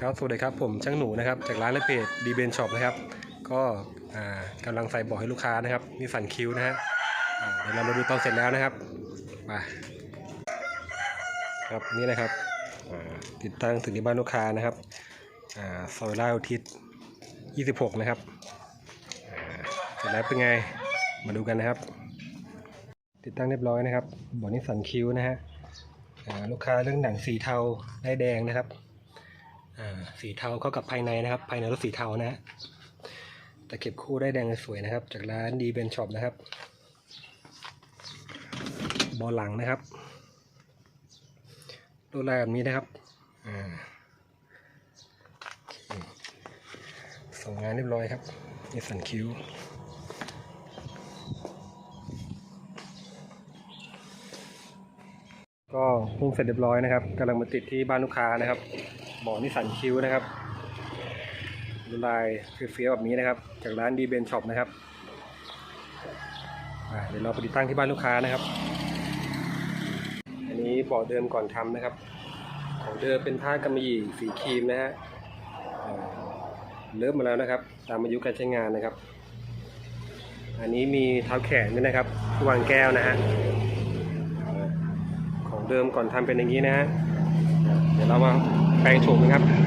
ครับสวัสดีครับผมช่างหนูนะครับจากร้านและเพจดีเบนช็อปนะครับ ก็อ่ากำลังใส่บอกให้ลูกค้านะครับนิสสันคิวนะฮะเดี๋ยวเรามาดูตอนเสร็จแล้วนะครับมาครับนี่นะครับติดตั้งถึงที่บ้านลูกค้านะครับอ่าซอยลาดอุทิศ26 นะครับเสร็จแล้วเป็นไงมาดูกันนะครับ ติดตั้งเรียบร้อยนะครับบอกนิสสันคิวนะฮะลูกค้าเรื่องหนังสีเทาได้แดงนะครับ สีเทาเข้ากับภายในนะครับ ภายในรถสีเทานะฮะตะเข็บคู่ได้แดงสวยนะครับ จากร้านดีเบนช็อปนะครับ บอหลังนะครับรถลายแบบนี้นะครับส่งงานเรียบร้อยครับนี่สันคิ้วก็พุ่งเสร็จเรียบร้อยนะครับกำลังมาติดที่บ้านลูกค้านะครับ บอกนิสันคิวนะครับลายเฟี้ยวแบบนี้นะครับ จากร้านดีเบนช็อปนะครับเดี๋ยวเราไปติดตั้งที่บ้านลูกค้านะครับ อันนี้บาะเดิมก่อนทำนะครับ ของเดิมเป็นผ้ากำมะหยี่สีครีมนะฮะเริ่มมาแล้วนะครับ ตามอายุการใช้งานนะครับ อันนี้มีเท้าแขนด้วยนะครับวางแก้วนะฮะของเดิมก่อนทำเป็นอย่างนี้นะฮะ เดี๋ยวเรามาแปลงโฉมนะครับ